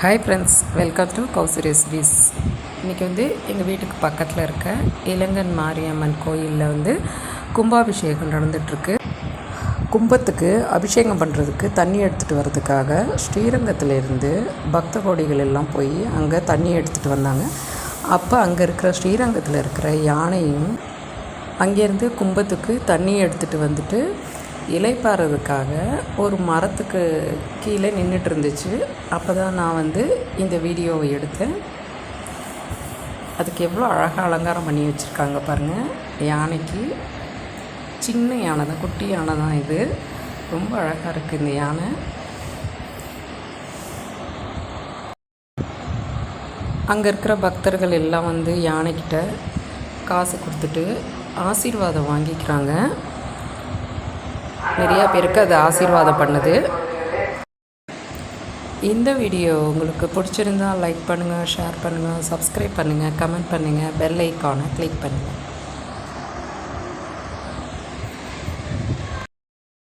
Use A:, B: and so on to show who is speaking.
A: Hi friends welcome to Kausi recipes இன்றைக்கி வந்து எங்கள் வீட்டுக்கு பக்கத்தில் இருக்க இளங்கன் மாரியம்மன் கோயிலில் வந்து கும்பாபிஷேகம் நடந்துகிட்ருக்கு கும்பத்துக்கு அபிஷேகம் பண்ணுறதுக்கு தண்ணி எடுத்துகிட்டு வர்றதுக்காக ஸ்ரீரங்கத்திலேருந்து பக்த கோடிகள் எல்லாம் போய் அங்கே தண்ணி எடுத்துகிட்டு வந்தாங்க. அப்போ அங்கே இருக்கிற ஸ்ரீரங்கத்தில் இருக்கிற யானையும் அங்கேருந்து கும்பத்துக்கு தண்ணி எடுத்துகிட்டு வந்துட்டு இலைப்பாறதுக்காக ஒரு மரத்துக்கு கீழே நின்றுட்டு இருந்துச்சு அப்போ தான் நான் வந்து இந்த வீடியோவை எடுத்தேன். அதுக்கு எவ்வளோ அழகாக அலங்காரம் பண்ணி வச்சுருக்காங்க பாருங்கள் யானைக்கு சின்ன யானை தான் குட்டி யானை தான் இது. ரொம்ப அழகாக இருக்குது இந்த யானை. அங்கே இருக்கிற பக்தர்கள் எல்லாம் வந்து யானைக்கிட்ட காசு கொடுத்துட்டு ஆசீர்வாதம் வாங்கிக்கிறாங்க. நிறையா பேருக்கு அது ஆசீர்வாதம் பண்ணுது. இந்த வீடியோ உங்களுக்கு பிடிச்சிருந்தா லைக் பண்ணுங்கள் ஷேர் பண்ணுங்கள் சப்ஸ்கிரைப் பண்ணுங்கள் கமெண்ட் பண்ணுங்கள் பெல் ஐக்கானை கிளிக் பண்ணுங்கள்